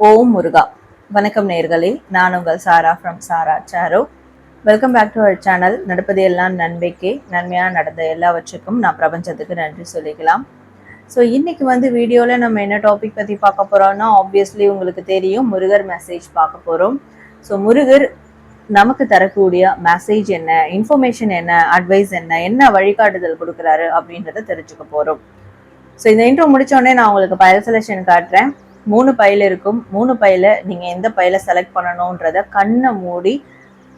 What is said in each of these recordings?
ஓம் முருகா வணக்கம் நேர்களே நான் உங்கள் சாரா from Sarah sorrow welcome back to our channel நடப்பது எல்லாம் நன்மைக்கே நன்மையாக நடந்த எல்லாவற்றுக்கும் நான் பிரபஞ்சத்துக்கு நன்றி சொல்லிக்கலாம். ஸோ இன்னைக்கு வந்து வீடியோவில் நம்ம என்ன டாபிக் பற்றி பார்க்க போகிறோம்னா ஆப்வியஸ்லி உங்களுக்கு தெரியும் முருகர் மெசேஜ் பார்க்க போகிறோம் ஸோ முருகர் நமக்கு தரக்கூடிய மெசேஜ் என்ன இன்ஃபர்மேஷன் என்ன அட்வைஸ் என்ன என்ன வழிகாட்டுதல் கொடுக்குறாரு அப்படின்றத தெரிஞ்சுக்க போகிறோம் ஸோ இந்த இன்ட்ரோ முடிச்ச உடனே நான் உங்களுக்கு பயல் செலெக்ஷன் காட்டுறேன். மூணு பையில் இருக்கும். மூணு பையில நீங்க எந்த பையில செலக்ட் பண்ணணுன்றத கண்ணை மூடி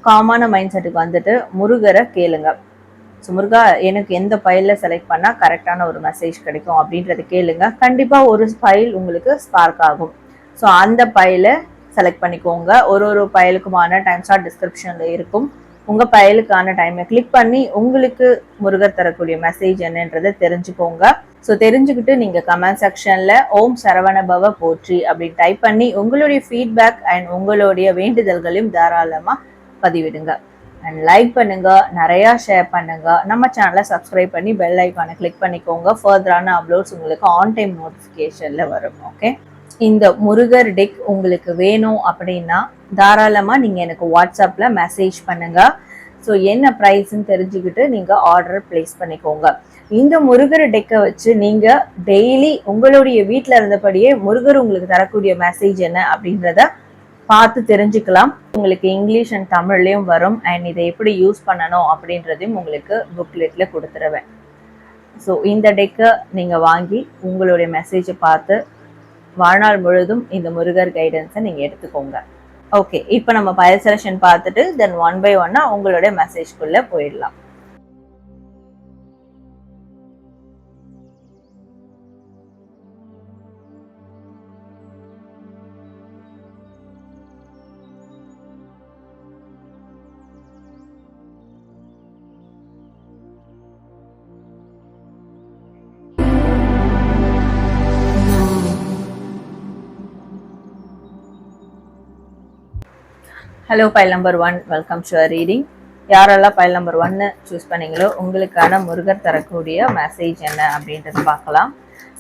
காமான மைண்ட் செட்டுக்கு வந்துட்டு முருகரை கேளுங்க. ஸோ முருகா எனக்கு எந்த ஃபைலில் செலக்ட் பண்ணா கரெக்டான ஒரு மெசேஜ் கிடைக்கும் அப்படின்றத கேளுங்க. கண்டிப்பா ஒரு ஃபைல் உங்களுக்கு ஸ்பார்க் ஆகும். ஸோ அந்த ஃபைலை செலக்ட் பண்ணிக்கோங்க. ஒரு ஒரு ஃபைலுக்குமான டைம் ஸ்டார்ட் டிஸ்கிரிப்ஷனில் இருக்கும். உங்க பயலுக்கான டைமை கிளிக் பண்ணி உங்களுக்கு முருகர் தரக்கூடிய மெசேஜ் என்னன்றதை தெரிஞ்சுக்கோங்க. ஸோ தெரிஞ்சுக்கிட்டு நீங்க கமெண்ட் செக்ஷன்ல ஓம் சரவணபவ போற்றி அப்படின்னு டைப் பண்ணி உங்களுடைய ஃபீட்பேக் அண்ட் உங்களுடைய வேண்டுதல்களையும் தாராளமா பதிவிடுங்க. அண்ட் லைக் பண்ணுங்க நிறையா ஷேர் பண்ணுங்க. நம்ம சேனலை சப்ஸ்கிரைப் பண்ணி பெல் ஐக்கானை கிளிக் பண்ணிக்கோங்க. ஃபர்தரான அப்லோட்ஸ் உங்களுக்கு ஆன் டைம் நோட்டிஃபிகேஷனில் வரும் ஓகே இந்த முருகர் டெக் உங்களுக்கு வேணும் அப்படின்னா தாராளமாக நீங்கள் எனக்கு வாட்ஸ்அப்பில் மெசேஜ் பண்ணுங்கள் ஸோ என்ன ப்ரைஸ்ன்னு தெரிஞ்சுக்கிட்டு நீங்கள் ஆர்டர் பிளேஸ் பண்ணிக்கோங்க. இந்த முருகர் டெக்கை வச்சு நீங்கள் டெய்லி உங்களுடைய வீட்டில் இருந்தபடியே முருகர் உங்களுக்கு தரக்கூடிய மெசேஜ் என்ன அப்படின்றத பார்த்து தெரிஞ்சுக்கலாம். உங்களுக்கு இங்கிலீஷ் அண்ட் தமிழ்லையும் வரும். அண்ட் இதை எப்படி யூஸ் பண்ணணும் அப்படின்றதையும் உங்களுக்கு புக்லெட்டில் கொடுத்துருவேன். ஸோ இந்த டெக்கை நீங்கள் வாங்கி உங்களுடைய மெசேஜை பார்த்து வாழ்நாள் முழுதும் இந்த முருகர் கைடன்ஸை நீங்கள் எடுத்துக்கோங்க. ஓகே இப்போ நம்ம பயல் செலெக்ஷன் பார்த்துட்டு தென் ஒன் பை ஒன்னா உங்களுடைய மெசேஜ்குள்ளே போயிடலாம். Hello pile number one welcome to reading யாரெல்லாம் பைல் நம்பர் ஒன்னு சூஸ் பண்ணீங்களோ உங்களுக்கான முருகர் தரக்கூடிய மெசேஜ் என்ன அப்படின்றத பார்க்கலாம்.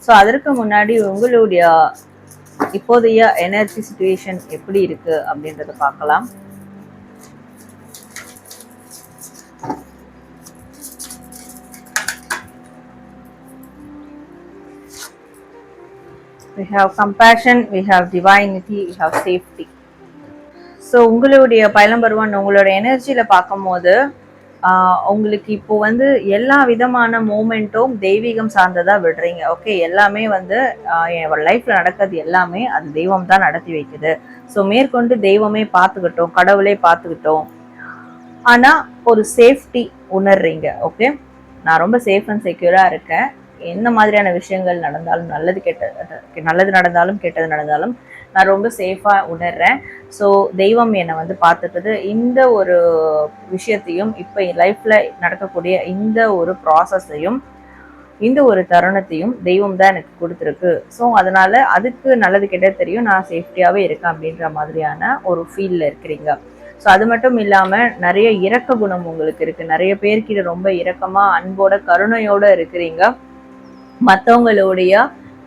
ஸோ அதற்கு முன்னாடி உங்களுடைய இப்போதைய எனர்ஜி சுச்சுவேஷன் எப்படி இருக்கு அப்படின்றத பார்க்கலாம். We have compassion we have divinity we have safety. So உங்களுடைய பைல் ஒன் உங்களோட எனர்ஜியில் பார்க்கும்போது ஆஹ் உங்களுக்கு இப்போ வந்து எல்லா விதமான மூமெண்ட்டும் தெய்வீகம் சார்ந்ததா விடுறீங்க. ஓகே எல்லாமே வந்து ஆஹ் என் லைஃப்ல நடக்கிறது எல்லாமே அது தெய்வம் தான் நடத்தி வைக்குது. ஸோ மேற்கொண்டு தெய்வமே பார்த்துக்கிட்டோம் கடவுளே பார்த்துக்கிட்டோம். ஆனா ஒரு சேஃப்டி உணர்றீங்க ஓகே நான் ரொம்ப சேஃப் அண்ட் செக்யூரா இருக்கேன். என்ன மாதிரியான விஷயங்கள் நடந்தாலும் நல்லது கெட்டது நல்லது நடந்தாலும் கெட்டது நடந்தாலும் நான் ரொம்ப சேஃபாக உணர்றேன். ஸோ தெய்வம் என்னை வந்து பார்த்துட்டது இந்த ஒரு விஷயத்தையும் இப்போ என் லைஃப்பில் நடக்கக்கூடிய இந்த ஒரு ப்ராசஸையும் இந்த ஒரு தருணத்தையும் தெய்வம் தான் எனக்கு கொடுத்துருக்கு. ஸோ அதனால் அதுக்கு நல்லது கிட்ட தெரியும். நான் சேஃப்டியாகவே இருக்கேன் அப்படின்ற மாதிரியான ஒரு ஃபீலில் இருக்கிறீங்க. ஸோ அது மட்டும் இல்லாமல் நிறைய இரக்க குணம் உங்களுக்கு இருக்குது நிறைய பேர்கிட்ட ரொம்ப இரக்கமாக அன்போட கருணையோடு இருக்கிறீங்க. மற்றவங்களுடைய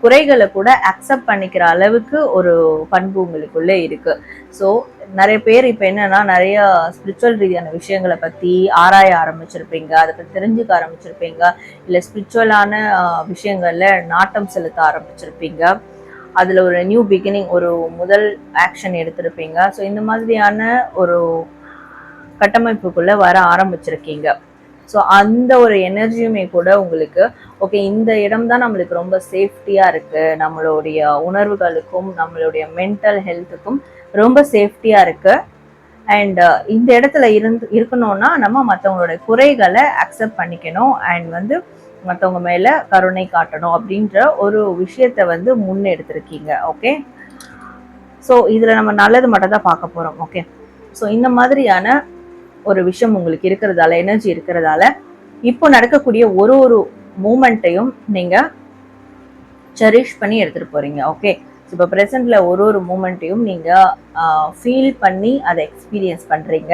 குறைகளை கூட அக்செப்ட் பண்ணிக்கிற அளவுக்கு ஒரு பண்பு உங்களுக்குள்ளே இருக்கு. ஸோ நிறைய பேர் இப்போ என்னன்னா நிறைய ஸ்பிரிச்சுவல் ரீதியான விஷயங்களை பற்றி ஆராய ஆரம்பிச்சிருப்பீங்க. அதை பற்றி தெரிஞ்சுக்க ஆரம்பிச்சிருப்பீங்க. இல்லை ஸ்பிரிச்சுவலான விஷயங்களில் நாட்டம் செலுத்த ஆரம்பிச்சிருப்பீங்க. அதில் ஒரு நியூ பிகினிங் ஒரு முதல் ஆக்ஷன் எடுத்திருப்பீங்க. ஸோ இந்த மாதிரியான ஒரு கட்டமைப்புக்குள்ளே வர ஆரம்பிச்சிருக்கீங்க. ஸோ அந்த ஒரு எனர்ஜியுமே கூட உங்களுக்கு ஓகே இந்த இடம் தான் நம்மளுக்கு ரொம்ப சேஃப்டியாக இருக்குது நம்மளுடைய உணர்வுகளுக்கும் நம்மளுடைய மென்டல் ஹெல்த்துக்கும் ரொம்ப சேஃப்டியாக இருக்குது அண்ட் uh, இந்த இடத்துல இருந்து இருக்கணும்னா நம்ம மற்றவங்களுடைய குறைகளை அக்செப்ட் பண்ணிக்கணும். அண்ட் வந்து மற்றவங்க மேலே கருணை காட்டணும் அப்படின்ற ஒரு விஷயத்தை வந்து முன்னெடுத்திருக்கீங்க ஓகே ஸோ இதில் நம்ம நல்லது மட்டும் தான் பார்க்க போகிறோம் ஓகே ஸோ இந்த மாதிரியான ஒரு விஷயம் உங்களுக்கு இருக்கிறதால எனர்ஜி இருக்கிறதால இப்போ நடக்கக்கூடிய ஒரு ஒரு மூமெண்ட்டையும் நீங்க செரிஷ் பண்ணி எடுத்துட்டு போறீங்க ஓகே இப்போ ப்ரெசென்ட்ல ஒரு ஒரு மூமெண்ட்டையும் நீங்க ஃபீல் பண்ணி அதை எக்ஸ்பீரியன்ஸ் பண்றீங்க.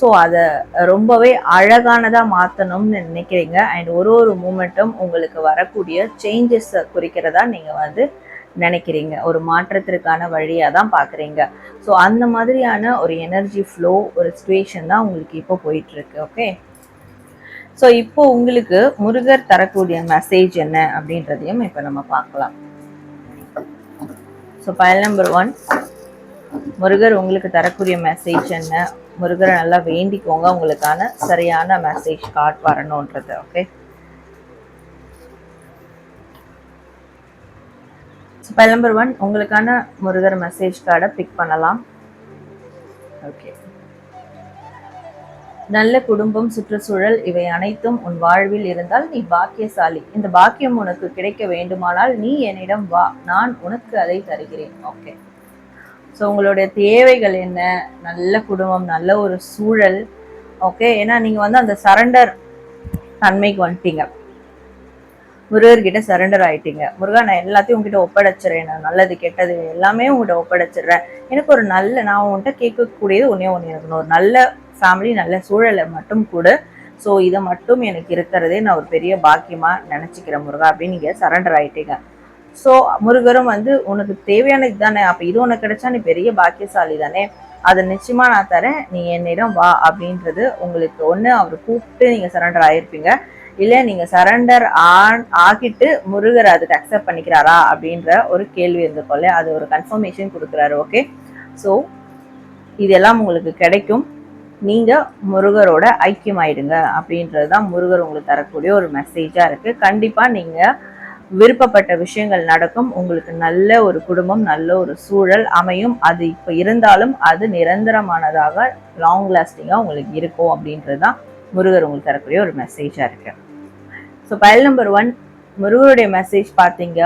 ஸோ அதை ரொம்பவே அழகானதாக மாற்றணும்னு நினைக்கிறீங்க. அண்ட் ஒரு ஒரு மூமெண்ட்டும் உங்களுக்கு வரக்கூடிய சேஞ்சஸை குறிக்கிறதா நீங்கள் வந்து நினைக்கிறீங்க? ஒரு மாற்றத்திற்கான வழியாக தான் பார்க்குறீங்க ஸோ அந்த மாதிரியான ஒரு எனர்ஜி ஃப்ளோ ஒரு சுச்சுவேஷன் தான் உங்களுக்கு இப்போ போயிட்டுருக்கு ஓகே ஸோ இப்போ உங்களுக்கு முருகர் தரக்கூடிய மெசேஜ் என்ன அப்படின்றதையும் இப்போ நம்ம பார்க்கலாம். So pile number one Murugar உங்களுக்கு தரக்கூடிய மெசேஜ் என்ன? முருகரை நல்லா வேண்டிக்கோங்க. உங்களுக்கான சரியான மெசேஜ் கார்ட் வரணுன்றது ஓகே பயல் நம்பர் ஒன் உங்களுக்கான முருகர் மெசேஜ் கார்டை பிக் பண்ணலாம். ஓகே நல்ல குடும்பம் சுற்றுச்சூழல் இவை அனைத்தும் உன் வாழ்வில் இருந்தால் நீ பாக்கியசாலி. இந்த பாக்கியம் உனக்கு கிடைக்க வேண்டுமானால் நீ என்னிடம் வா. நான் உனக்கு அதை தருகிறேன். ஓகே ஸோ உங்களுடைய தேவைகள் என்ன? நல்ல குடும்பம் நல்ல ஒரு சூழல். ஓகே ஏன்னா நீங்கள் வந்து அந்த சரண்டர் தன்மைக்கு வந்துட்டீங்க. முருகர்கிட்ட சரண்டர் ஆயிட்டீங்க. முருகா நான் எல்லாத்தையும் உங்ககிட்ட ஒப்படைச்சிடுறேன் நான் நல்லது கெட்டது எல்லாமே உங்ககிட்ட ஒப்படைச்சிடுறேன் எனக்கு ஒரு நல்ல நான் உன்கிட்ட கேட்கக்கூடியது ஒன்றே ஒன்று இருக்கணும். ஒரு நல்ல ஃபேமிலி நல்ல சூழலை மட்டும் கூட. ஸோ இதை மட்டும் எனக்கு இருக்கிறதே நான் ஒரு பெரிய பாக்கியமாக நினச்சிக்கிறேன் முருகா அப்படின்னு நீங்கள் சரண்டர் ஆயிட்டீங்க. ஸோ முருகரும் வந்து உனக்கு தேவையானது தானே? அப்போ இது உனக்கு கிடைச்சா நீ பெரிய பாக்கியசாலி தானே? அதை நிச்சயமாக நான் தரேன். நீ என்னிடம் வா. அப்படின்றது உங்களுக்கு ஒன்று அவர் கூப்பிட்டு நீங்கள் சரண்டர் ஆயிருப்பீங்க. இல்லை நீங்கள் சரண்டர் ஆன் ஆகிட்டு முருகர் அதுக்கு அக்செப்ட் பண்ணிக்கிறாரா அப்படின்ற ஒரு கேள்வி இருந்துக்கொள்ள அது ஒரு கன்ஃபர்மேஷன் கொடுக்குறாரு ஓகே ஸோ இதெல்லாம் உங்களுக்கு கிடைக்கும். நீங்கள் முருகரோட ஐக்கியமாயிடுங்க அப்படின்றது தான் முருகர் உங்களுக்கு தரக்கூடிய ஒரு மெசேஜாக இருக்குது கண்டிப்பாக நீங்கள் விருப்பப்பட்ட விஷயங்கள் நடக்கும். உங்களுக்கு நல்ல ஒரு குடும்பம் நல்ல ஒரு சூழல் அமையும். அது இப்போ இருந்தாலும் அது நிரந்தரமானதாக லாங் லாஸ்டிங்காக உங்களுக்கு இருக்கும் அப்படின்றது தான் முருகர் உங்களுக்கு தரக்கூடிய ஒரு மெசேஜாக இருக்கு. ஸோ பயல் நம்பர் ஒன் முருகருடைய மெசேஜ் பார்த்தீங்க.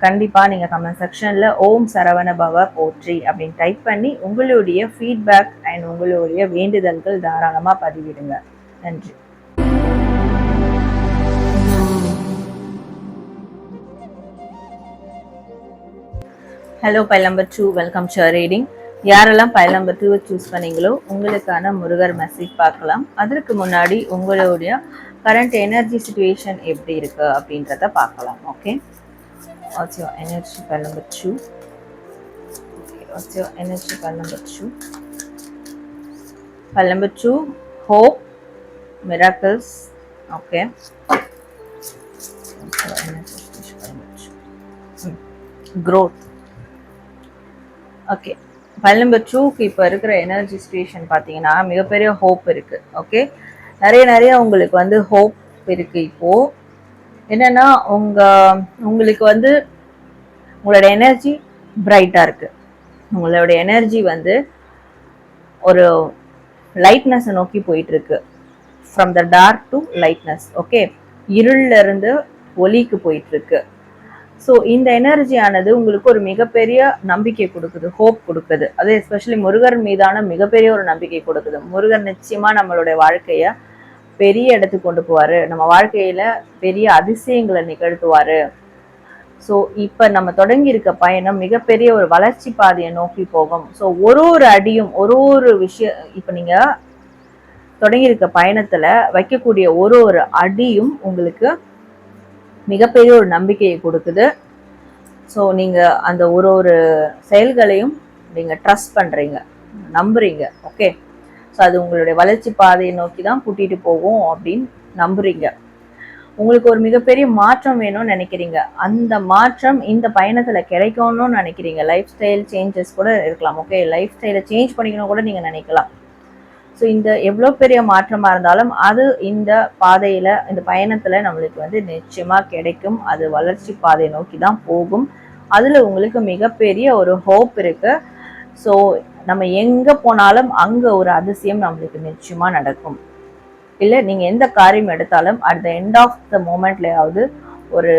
கண்டிப்பாக நீங்கள் கமெண்ட் செக்ஷனில் ஓம் சரவண பவ போற்றி அப்படின்னு டைப் பண்ணி உங்களுடைய ஃபீட்பேக் அண்ட் உங்களுடைய வேண்டுதல்கள் தாராளமாக பதிவிடுங்க. நன்றி. Hello pile number two welcome sure reading யாரெல்லாம் பைல் சூஸ் பண்ணீங்களோ உங்களுக்கான முருகர் மெசேஜ் பார்க்கலாம். அதற்கு முன்னாடி உங்களுடைய கரண்ட் எனர்ஜி சுச்சுவேஷன் எப்படி இருக்கு அப்படின்றத பார்க்கலாம். Okay what's your energy pile number two okay what's your energy pile number two pile number two hope miracles okay growth. Okay file number டூக்கு இப்போ இருக்கிற எனர்ஜி சுச்சுவேஷன் பார்த்தீங்கன்னா மிகப்பெரிய ஹோப் இருக்குது ஓகே நிறைய நிறைய உங்களுக்கு வந்து ஹோப் இருக்குது இப்போது என்னென்னா உங்கள் உங்களுக்கு வந்து உங்களோட எனர்ஜி பிரைட்டாக இருக்குது உங்களோட எனர்ஜி வந்து ஒரு லைட்னஸை நோக்கி போயிட்டுருக்கு. From the dark to lightness okay இருள்ல இருந்து ஒளிக்கு போயிட்டுருக்கு. ஸோ இந்த எனர்ஜியானது உங்களுக்கு ஒரு மிகப்பெரிய நம்பிக்கை கொடுக்குது ஹோப் கொடுக்குது. அது எஸ்பெஷலி முருகர் மீதான மிகப்பெரிய ஒரு நம்பிக்கை கொடுக்குது. முருகர் நிச்சயமாக நம்மளுடைய வாழ்க்கையை பெரிய இடத்துக்கு கொண்டு போவார். நம்ம வாழ்க்கையில் பெரிய அதிசயங்களை நிகழ்த்துவார். ஸோ இப்போ நம்ம தொடங்கி இருக்க பயணம் மிகப்பெரிய ஒரு வளர்ச்சி பாதையை நோக்கி போகும். ஸோ ஒரு ஒரு அடியும் ஒரு ஒரு விஷயம் இப்போ நீங்கள் தொடங்கியிருக்க பயணத்தில் வைக்கக்கூடிய ஒரு ஒரு அடியும் உங்களுக்கு மிகப்பெரிய ஒரு நம்பிக்கையை கொடுக்குது. ஸோ நீங்கள் அந்த ஒரு ஒரு செயல்களையும் நீங்கள் ட்ரஸ்ட் பண்ணுறீங்க நம்புறீங்க. ஓகே ஸோ அது உங்களுடைய வளர்ச்சி பாதையை நோக்கி தான் கூட்டிகிட்டு போகும் அப்படின்னு நம்புறீங்க. உங்களுக்கு ஒரு மிகப்பெரிய மாற்றம் வேணும்னு நினைக்கிறீங்க. அந்த மாற்றம் இந்த பயணத்தில் கிடைக்கணும்னு நினைக்கிறீங்க. லைஃப் ஸ்டைல் சேஞ்சஸ் கூட இருக்கலாம். ஓகே லைஃப் ஸ்டைலை சேஞ்ச் பண்ணிக்கணும் கூட நீங்கள் நினைக்கலாம். ஸோ இந்த எவ்வளோ பெரிய மாற்றமாக இருந்தாலும் அது இந்த பாதையில் இந்த பயணத்தில் நம்மளுக்கு வந்து நிச்சயமாக கிடைக்கும். அது வளர்ச்சி பாதையை நோக்கி தான் போகும். அதில் உங்களுக்கு மிகப்பெரிய ஒரு ஹோப் இருக்குது ஸோ நம்ம எங்கே போனாலும் அங்கே ஒரு அதிசயம் நம்மளுக்கு நிச்சயமாக நடக்கும். இல்லை நீங்கள் எந்த காரியம் எடுத்தாலும் at the end of the மூமெண்ட்லையாவது ஒரு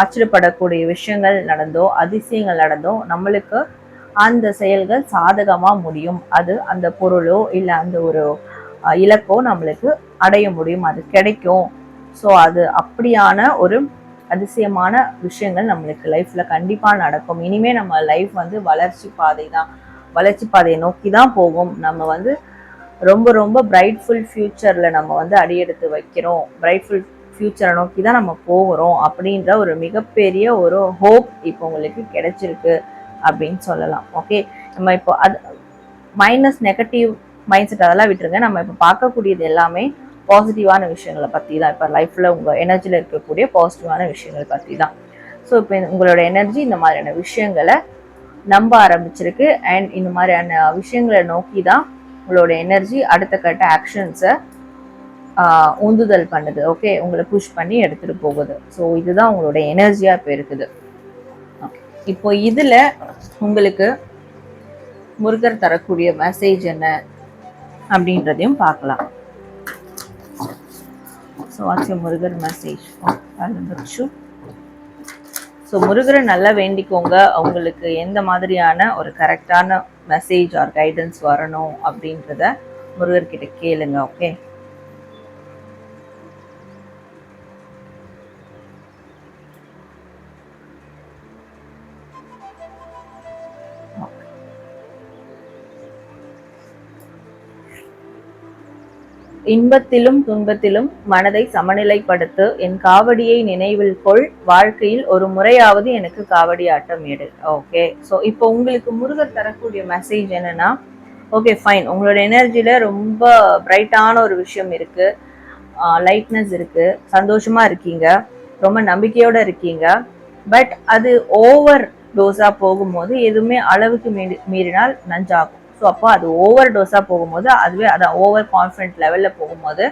ஆச்சரியப்படக்கூடிய விஷயங்கள் நடந்தோ அதிசயங்கள் நடந்தோ நம்மளுக்கு அந்த செயல்கள் சாதகமாக முடியும். அது அந்த பொருளோ இல்லை அந்த ஒரு இலக்கோ நம்மளுக்கு அடைய முடியும். அது கிடைக்கும். ஸோ அது அப்படியான ஒரு அதிசயமான விஷயங்கள் நம்மளுக்கு லைஃப்பில் கண்டிப்பாக நடக்கும். இனிமே நம்ம லைஃப் வந்து வளர்ச்சி பாதை தான். வளர்ச்சி பாதையை நோக்கி தான் போகும். நம்ம வந்து ரொம்ப ரொம்ப பிரைட்ஃபுல் ஃப்யூச்சரில் நம்ம வந்து அடியெடுத்து வைக்கிறோம். பிரைட்ஃபுல் ஃப்யூச்சரை நோக்கி தான் நம்ம போகிறோம் அப்படின்ற ஒரு மிகப்பெரிய ஒரு ஹோப் இப்போ உங்களுக்கு கிடைச்சிருக்கு. அப்படின்னு சொல்லலாம். ஓகே நம்ம இப்போ அது மைனஸ் நெகட்டிவ் மைண்ட் செட் அதெல்லாம் விட்டுருங்க. நம்ம இப்போ பார்க்கக்கூடியது எல்லாமே பாசிட்டிவான விஷயங்களை பற்றி தான் இப்போ லைஃப்பில் உங்கள் எனர்ஜியில் இருக்கக்கூடிய பாசிட்டிவான விஷயங்கள் பற்றி தான் ஸோ இப்போ உங்களோட எனர்ஜி இந்த மாதிரியான விஷயங்களை நம்ப ஆரம்பிச்சிருக்கு. அண்ட் இந்த மாதிரியான விஷயங்களை நோக்கி தான் உங்களோட எனர்ஜி அடுத்த கட்ட ஆக்ஷன்ஸை உந்துதல் பண்ணுது. ஓகே உங்களை புஷ் பண்ணி எடுத்துகிட்டு போகுது. ஸோ இதுதான் உங்களோட எனர்ஜியாக இப்போ இருக்குது. இப்போ இதில் உங்களுக்கு முருகர் தரக்கூடிய மெசேஜ் என்ன அப்படின்றதையும் பார்க்கலாம். So what's Murugar message oh, so முருகரை நல்லா வேண்டிக்கோங்க. அவங்களுக்கு எந்த மாதிரியான ஒரு கரெக்டான மெசேஜ் ஆர் கைடன்ஸ் வரணும் அப்படின்றத முருகர்கிட்ட கேளுங்க ஓகே இன்பத்திலும் துன்பத்திலும் மனதை சமநிலைப்படுத்து என் காவடியை நினைவில் கொள். வாழ்க்கையில் ஒரு முறையாவது எனக்கு காவடி ஆட்டம் எடு. ஓகே ஸோ இப்போ உங்களுக்கு முருகர் தரக்கூடிய மெசேஜ் என்னன்னா ஓகே ஃபைன் உங்களோட எனர்ஜியில ரொம்ப பிரைட்டான ஒரு விஷயம் இருக்கு. லைட்னஸ் இருக்கு. சந்தோஷமா இருக்கீங்க. ரொம்ப நம்பிக்கையோட இருக்கீங்க. பட் அது ஓவர் டோஸா போகும்போது எதுவுமே அளவுக்கு மீறி மீறினால் நஞ்சாகும். ஸோ அப்போ அது ஓவர் டோஸாக போகும்போது அதுவே அதான் ஓவர் கான்ஃபிடென்ட் லெவலில் போகும்போது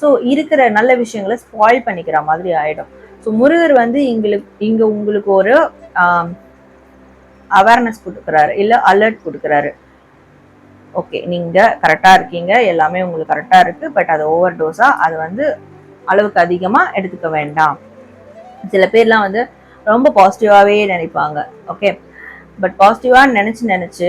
ஸோ இருக்கிற நல்ல விஷயங்களை ஸ்பாயில் பண்ணிக்கிற மாதிரி ஆயிடும். ஸோ முருகர் வந்து எங்களுக்கு இங்கே உங்களுக்கு ஒரு அவேர்னஸ் கொடுக்குறாரு. இல்லை அலர்ட் கொடுக்குறாரு. ஓகே நீங்கள் கரெக்டாக இருக்கீங்க. எல்லாமே உங்களுக்கு கரெக்டாக இருக்குது பட் அது ஓவர் டோஸாக அது வந்து அளவுக்கு அதிகமாக எடுத்துக்க வேண்டாம். சில பேர்லாம் வந்து ரொம்ப பாசிட்டிவாகவே நினைப்பாங்க. ஓகே பட் பாசிட்டிவாக நினச்சி நினச்சி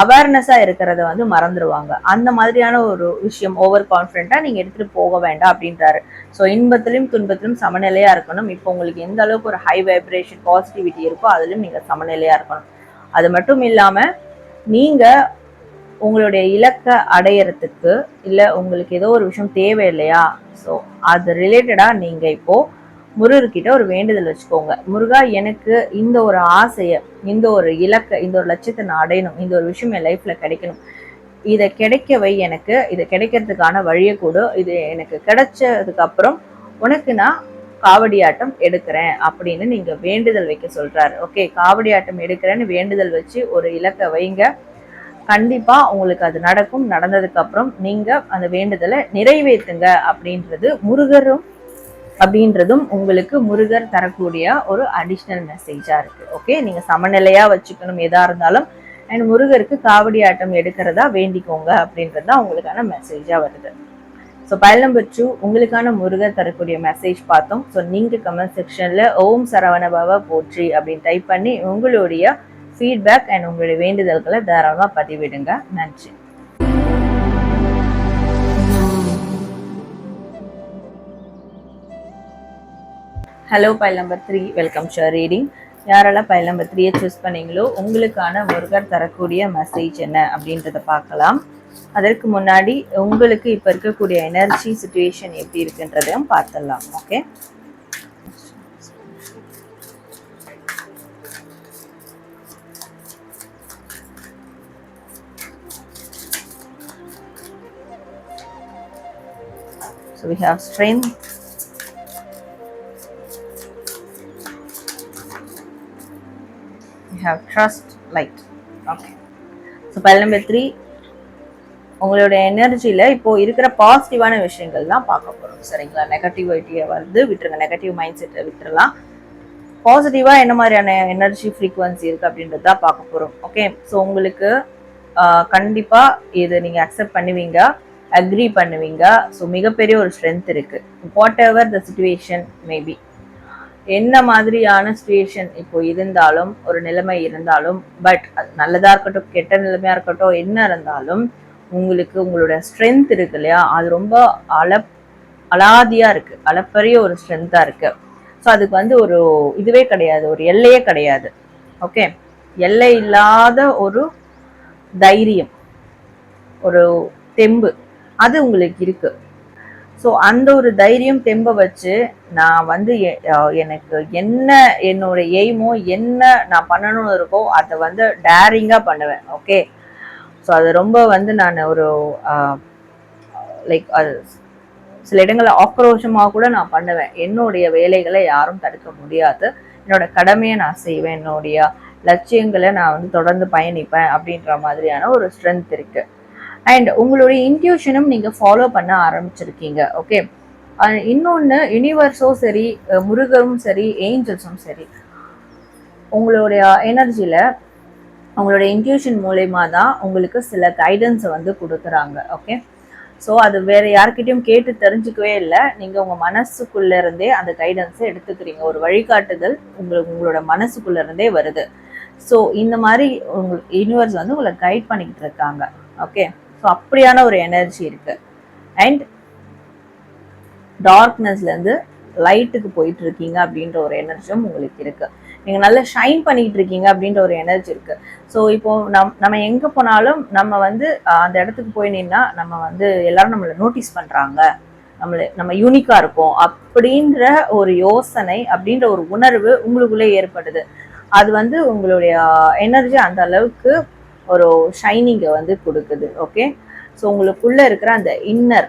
அவேர்னஸாக இருக்கிறத வந்து மறந்துடுவாங்க அந்த மாதிரியான ஒரு விஷயம் ஓவர் கான்ஃபிடென்ட்டாக நீங்கள் எடுத்துகிட்டு போக வேண்டாம் அப்படின்றாரு. ஸோ இன்பத்திலும் துன்பத்திலும் சமநிலையாக இருக்கணும். இப்போ உங்களுக்கு எந்த அளவுக்கு ஒரு ஹை வைப்ரேஷன் பாசிட்டிவிட்டி இருக்கோ அதிலும் நீங்கள் சமநிலையாக இருக்கணும். அது மட்டும் இல்லாமல் நீங்கள் உங்களுடைய இலக்கை அடையிறதுக்கு இல்லை உங்களுக்கு ஏதோ ஒரு விஷயம் தேவை இல்லையா ஸோ அது ரிலேட்டடாக நீங்கள் இப்போது முருகர்கிட்ட ஒரு வேண்டுதல் வச்சுக்கோங்க. முருகா எனக்கு இந்த ஒரு ஆசையை இந்த ஒரு இலக்கை இந்த ஒரு லட்சியத்தை நான் அடையணும். இந்த ஒரு விஷயம் என் லைஃப்பில் கிடைக்கணும். இதை கிடைக்க வை எனக்கு. இதை கிடைக்கிறதுக்கான வழியை கூட. இது எனக்கு கிடைச்சதுக்கப்புறம் உனக்கு நான் காவடி ஆட்டம் எடுக்கிறேன் அப்படின்னு நீங்கள் வேண்டுதல் வைக்க சொல்கிறாரு ஓகே காவடி ஆட்டம் எடுக்கிறேன்னு வேண்டுதல் வச்சு ஒரு இலக்கை வைங்க. கண்டிப்பாக உங்களுக்கு அது நடக்கும். நடந்ததுக்கப்புறம் நீங்கள் அந்த வேண்டுதலை நிறைவேற்றுங்க அப்படின்றது முருகரும் அப்படின்றதும் உங்களுக்கு முருகர் தரக்கூடிய ஒரு அடிஷ்னல் மெசேஜா இருக்கு. ஓகே நீங்க சமநிலையா வச்சுக்கணும் எதா இருந்தாலும். அண்ட் முருகருக்கு காவடி ஆட்டம் எடுக்கிறதா வேண்டிக்கோங்க அப்படின்றது தான் உங்களுக்கான மெசேஜா வருது. ஸோ பயல் நம்பர் டூ உங்களுக்கான முருகர் தரக்கூடிய மெசேஜ் பார்த்தோம். ஸோ நீங்கள் கமெண்ட் செக்ஷனில் ஓம் சரவண போற்றி அப்படின்னு டைப் பண்ணி உங்களுடைய ஃபீட்பேக் அண்ட் உங்களுடைய வேண்டுதல்களை தாராளமாக பதிவிடுங்க. நன்றி. Hello pile number three welcome sure reading யாரெல்லாம் பைல் நம்பர் த்ரீயை சூஸ் பண்ணீங்களோ உங்களுக்கான முருகர் தரக்கூடிய மெசேஜ் என்ன அப்படின்றத பார்க்கலாம். அதற்கு முன்னாடி உங்களுக்கு இப்போ இருக்கக்கூடிய எனர்ஜி சுச்சுவேஷன் எப்படி இருக்குன்றதையும் பார்த்துடலாம் okay So we have strength, have trust, light. Okay. So pile number three உங்களோட எனர்ஜியில் இப்போ இருக்கிற பாசிட்டிவான விஷயங்கள் தான் பார்க்க போகிறோம் சரிங்களா? நெகட்டிவிட்டியை வந்து விட்டுருங்க. நெகட்டிவ் மைண்ட் செட்டை விட்டுறலாம். பாசிட்டிவாக என்ன மாதிரியான எனர்ஜி ஃப்ரீக்குவன்சி இருக்குது அப்படின்றது தான் பார்க்க போகிறோம் ஓகே ஸோ உங்களுக்கு கண்டிப்பாக இது நீங்கள் அக்செப்ட் பண்ணுவீங்க அக்ரி பண்ணுவீங்க. ஸோ மிகப்பெரிய ஒரு ஸ்ட்ரென்த் இருக்கு. Whatever the situation maybe என்ன மாதிரியான சுச்சுவேஷன் இப்போ இருந்தாலும் ஒரு நிலைமை இருந்தாலும் பட் அது நல்லதா இருக்கட்டும் கெட்ட நிலைமையா இருக்கட்டும் என்ன இருந்தாலும் உங்களுக்கு உங்களோட ஸ்ட்ரென்த் இருக்கு இல்லையா? அது ரொம்ப அளப் அலாதியா இருக்கு. அளப்பரிய ஒரு ஸ்ட்ரென்த்தா இருக்கு. ஸோ அதுக்கு வந்து ஒரு இதுவே கிடையாது. ஒரு எல்லையே கிடையாது. ஓகே எல்லை இல்லாத ஒரு தைரியம். ஒரு தெம்பு. அது உங்களுக்கு இருக்குது ஸோ அந்த ஒரு தைரியம் தெம்ப வச்சு நான் வந்து எ- எனக்கு என்ன என்னோட எய்மோ என்ன நான் பண்ணணும்னு இருக்கோ அதை வந்து டேரிங்காக பண்ணுவேன். ஓகே ஸோ அது ரொம்ப வந்து நான் ஒரு லைக் அது சில இடங்களில் ஆக்ரோஷமாக கூட நான் பண்ணுவேன். என்னுடைய வேலைகளை யாரும் தடுக்க முடியாது. என்னோட கடமையை நான் செய்வேன். என்னுடைய லட்சியங்களை நான் வந்து தொடர்ந்து பயணிப்பேன் அப்படின்ற மாதிரியான ஒரு ஸ்ட்ரென்த் இருக்குது அண்ட் உங்களுடைய இன்ட்யூஷனும் நீங்கள் ஃபாலோ பண்ண ஆரம்பிச்சிருக்கீங்க ஓகே இன்னொன்று யூனிவர்ஸும் சரி முருகரும் சரி ஏஞ்சல்ஸும் சரி உங்களுடைய எனர்ஜியில் உங்களுடைய இன்ட்யூஷன் மூலயமா தான் உங்களுக்கு சில கைடன்ஸை வந்து கொடுக்குறாங்க ஓகே ஸோ அது வேறு யார்கிட்டையும் கேட்டு தெரிஞ்சுக்கவே இல்லை. நீங்கள் உங்கள் மனசுக்குள்ளே இருந்தே அந்த கைடன்ஸை எடுத்துக்கிறீங்க. ஒரு வழிகாட்டுதல் உங்களுக்கு உங்களோட மனசுக்குள்ளே இருந்தே வருது. ஸோ இந்த மாதிரி உங்களுக்கு யூனிவர்ஸ் வந்து உங்களை கைட் பண்ணிக்கிட்டு இருக்காங்க ஓகே ஸோ அப்படியான ஒரு எனர்ஜி இருக்கு. அண்ட் டார்க்னஸ்லேருந்து லைட்டுக்கு போயிட்டு இருக்கீங்க அப்படின்ற ஒரு எனர்ஜியும் உங்களுக்கு இருக்கு. நீங்கள் நல்லா ஷைன் பண்ணிக்கிட்டு இருக்கீங்க அப்படின்ற ஒரு எனர்ஜி இருக்கு. ஸோ இப்போ நம் நம்ம எங்கே போனாலும் நம்ம வந்து அந்த இடத்துக்கு போய் நின்னா நம்ம வந்து எல்லாரும் நம்மளை நோட்டீஸ் பண்ணுறாங்க நம்மளை நம்ம யூனிக்காக இருக்கோம் அப்படின்ற ஒரு யோசனை அப்படின்ற ஒரு உணர்வு உங்களுக்குள்ளே ஏற்படுது. அது வந்து உங்களுடைய எனர்ஜி அந்த அளவுக்கு ஒரு ஷைனிங்கை வந்து கொடுக்குது ஓகே ஸோ உங்களுக்குள்ளே இருக்கிற அந்த இன்னர்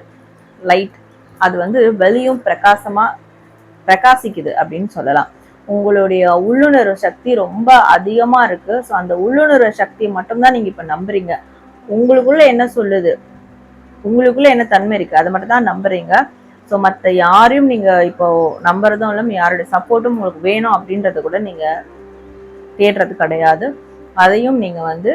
லைட் அது வந்து வெளியும் பிரகாசமாக பிரகாசிக்குது அப்படின்னு சொல்லலாம். உங்களுடைய உள்ளுணர்வு சக்தி ரொம்ப அதிகமாக இருக்குது ஸோ அந்த உள்ளுணர்வு சக்தி மட்டும்தான் நீங்கள் இப்போ நம்புறீங்க. உங்களுக்குள்ளே என்ன சொல்லுது? உங்களுக்குள்ளே என்ன தன்மை இருக்குது அதை மட்டும் தான் நம்புறீங்க. ஸோ மற்ற யாரையும் நீங்கள் இப்போ நம்புறதும் இல்லாமல் யாருடைய சப்போர்ட்டும் உங்களுக்கு வேணும் அப்படின்றத கூட நீங்கள் தேடுறது கிடையாது. அதையும் நீங்கள் வந்து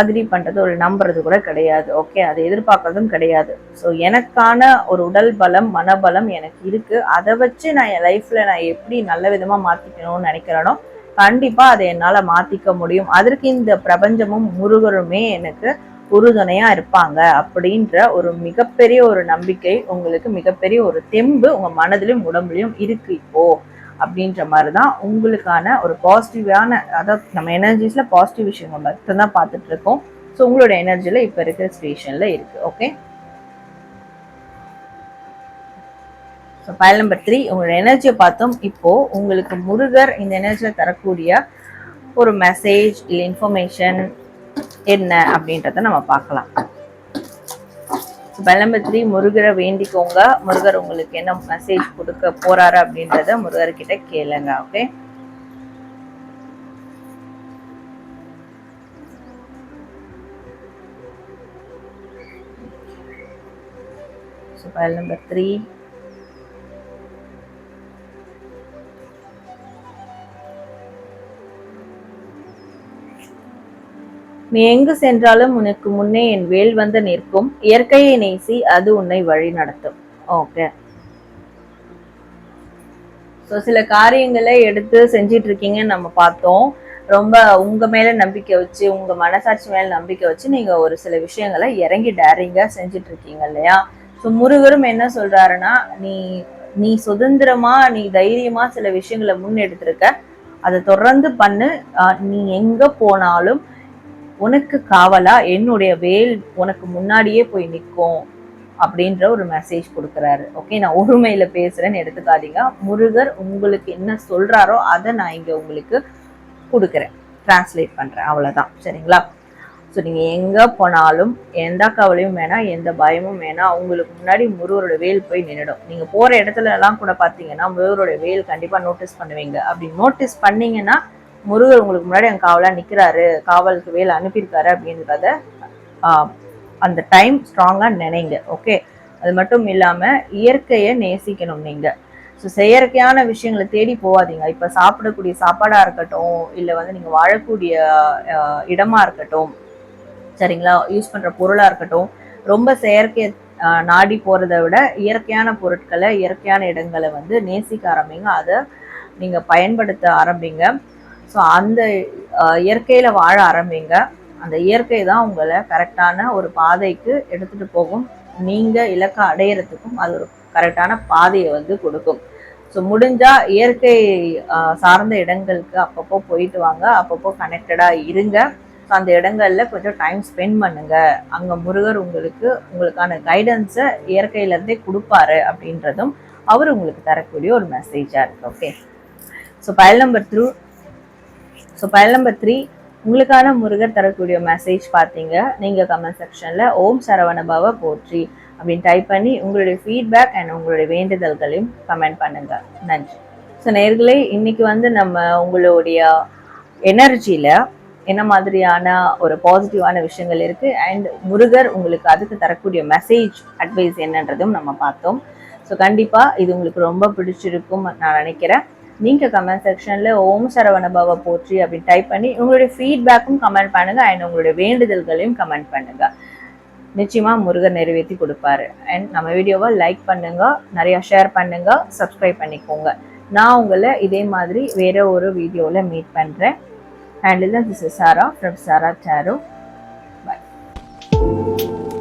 அக்ரி பண்ணுறது ஒரு நம்புறது கூட கிடையாது. ஓகே அதை எதிர்பார்க்கறதும் கிடையாது. ஸோ எனக்கான ஒரு உடல் பலம் மனபலம் எனக்கு இருக்குது அதை வச்சு நான் என் லைஃப்பில் நான் எப்படி நல்ல விதமாக மாற்றிக்கணும்னு நினைக்கிறேனோ கண்டிப்பாக அதை என்னால் மாற்றிக்க முடியும். அதற்கு இந்த பிரபஞ்சமும் முருகருமே எனக்கு உறுதுணையா இருப்பாங்க அப்படின்ற ஒரு மிகப்பெரிய ஒரு நம்பிக்கை உங்களுக்கு மிகப்பெரிய ஒரு தெம்பு உங்க மனதிலும் உடம்புலையும் இருக்கு இப்போ. அப்படின்ற மாதிரி தான் உங்களுக்கான ஒரு பாசிட்டிவான அதாவது நம்ம எனர்ஜிஸ்ல பாசிட்டிவ் விஷயங்கள் மட்டும்தான் பார்த்துட்டு இருக்கோம். ஸோ உங்களோட எனர்ஜில இப்போ இருக்கிற ஸ்டேஷன்ல இருக்கு okay so pile number three உங்களோட எனர்ஜியை பார்த்தோம். இப்போ உங்களுக்கு முருகர் இந்த எனர்ஜியில் தரக்கூடிய ஒரு மெசேஜ் இல்லை இன்ஃபர்மேஷன் என்ன அப்படின்றத நம்ம பார்க்கலாம். ஸோ முருகரை வேண்டிக்கோங்க. முருகர் உங்களுக்கு என்ன மெசேஜ் கொடுக்க போறாரு அப்படின்றத முருகர்கிட்ட கேளுங்க ஓகே ஸோ நம்பர் த்ரீ நீ எங்கு சென்றாலும் உனக்கு முன்னே என் வேல் வந்து நிற்கும். இயற்கையை நேசி அது உன்னை வழி நடத்தும். ஓகே ஸோ சில காரியங்களை எடுத்து செஞ்சிட்டு இருக்கீங்கன்னு நம்ம பார்த்தோம். ரொம்ப உங்க மேல நம்பிக்கை வச்சு உங்க மனசாட்சி மேல நம்பிக்கை வச்சு நீங்க ஒரு சில விஷயங்களை இறங்கி டேரிங்கா செஞ்சிட்டு இருக்கீங்க இல்லையா? ஸோ முருகரும் என்ன சொல்றாருன்னா நீ நீ சுதந்திரமா நீ தைரியமா சில விஷயங்களை முன்னெடுத்திருக்க. அதை தொடர்ந்து பண்ணு. ஆஹ் நீ எங்க போனாலும் உனக்கு காவலா? என்னுடைய வேல் உனக்கு முன்னாடியே போய் நிற்கும் அப்படின்ற ஒரு மெசேஜ் கொடுக்குறாரு. ஓகே நான் ஒருமையில பேசுறேன்னு எடுத்துக்காதீங்க. முருகர் உங்களுக்கு என்ன சொல்றாரோ அதை நான் இங்க உங்களுக்கு கொடுக்குறேன். டிரான்ஸ்லேட் பண்றேன். அவ்வளவுதான். சரிங்களா? ஸோ நீங்கள் எங்கே போனாலும் எந்த கவலையும் வேணாம் எந்த பயமும் வேணாம் உங்களுக்கு முன்னாடி முருகரோட வேல் போய் நின்றுடும் நீங்கள் போற இடத்துல எல்லாம் கூட பார்த்தீங்கன்னா முருகரோட வேல் கண்டிப்பாக நோட்டீஸ் பண்ணுவீங்க. அப்படி நோட்டீஸ் பண்ணீங்கன்னா முருகர் உங்களுக்கு முன்னாடி என் காவலாக நிற்கிறாரு காவலுக்கு வேலை அனுப்பியிருக்காரு அப்படின்றத அந்த டைம் ஸ்ட்ராங்காக நினைங்க ஓகே அது மட்டும் இல்லாமல் இயற்கையை நேசிக்கணும் நீங்கள் ஸோ செயற்கையான விஷயங்களை தேடி போகாதீங்க. இப்போ சாப்பிடக்கூடிய சாப்பாடாக இருக்கட்டும் இல்லை வந்து நீங்கள் வாழக்கூடிய இடமாக இடமா இருக்கட்டும் சரிங்களா? யூஸ் பண்ணுற பொருளாக இருக்கட்டும் ரொம்ப செயற்கை நாடி போகிறத விட இயற்கையான பொருட்களை இயற்கையான இடங்களை வந்து நேசிக்க ஆரம்பிங்க. அதை நீங்கள் பயன்படுத்த ஆரம்பிங்க. ஸோ அந்த இயற்கையில் வாழ ஆரம்பிங்க. அந்த இயற்கை தான் உங்களை கரெக்டான ஒரு பாதைக்கு எடுத்துகிட்டு போகும். நீங்கள் இலக்கை அடையிறதுக்கும் அது ஒரு கரெக்டான பாதையை வந்து கொடுக்கும். ஸோ முடிஞ்சால் இயற்கை சார்ந்த இடங்களுக்கு அப்பப்போ போயிட்டு வாங்க. அப்பப்போ கனெக்டடாக இருங்க. ஸோ அந்த இடங்களில் கொஞ்சம் டைம் ஸ்பெண்ட் பண்ணுங்கள் அங்கே முருகர் உங்களுக்கு உங்களுக்கான கைடன்ஸை இயற்கையிலேருந்தே கொடுப்பாரு அப்படின்றதும் அவர் உங்களுக்கு தரக்கூடிய ஒரு மெசேஜாக இருக்கு. Okay so pile number three so pile number three Murugar Murugar தரக்கூடிய மெசேஜ் பார்த்தீங்க. நீங்கள் கமெண்ட் செக்ஷனில் ஓம் சரவண பவ போற்றி அப்படின்னு டைப் பண்ணி உங்களுடைய ஃபீட்பேக் அண்ட் உங்களுடைய வேண்டுதல்களையும் கமெண்ட் பண்ணுங்கள் நன்றி. ஸோ நேர்களே இன்னைக்கு வந்து நம்ம உங்களுடைய எனர்ஜியில் என்ன மாதிரியான ஒரு பாசிட்டிவான விஷயங்கள் இருக்குது அண்ட் முருகர் உங்களுக்கு அதுக்கு தரக்கூடிய மெசேஜ் அட்வைஸ் என்னன்றதும் நம்ம பார்த்தோம். ஸோ கண்டிப்பாக இது உங்களுக்கு ரொம்ப பிடிச்சிருக்கும் நான் நினைக்கிறேன். நீங்கள் கமெண்ட் செக்ஷனில் ஓம் சரவண பவ போற்றி அப்படின்னு டைப் பண்ணி உங்களுடைய ஃபீட்பேக்கும் கமெண்ட் பண்ணுங்கள் அண்ட் உங்களுடைய வேண்டுதல்களையும் கமெண்ட் பண்ணுங்கள் நிச்சயமாக முருகர் நிறைவேற்றி கொடுப்பாரு. அண்ட் நம்ம வீடியோவை லைக் பண்ணுங்கள் நிறையா ஷேர் பண்ணுங்கள் சப்ஸ்கிரைப் பண்ணிக்கோங்க. நான் உங்களை இதே மாதிரி வேறு ஒரு வீடியோவில் மீட் பண்ணுறேன் அண்ட் இதான் this Sara from Sara tarot bye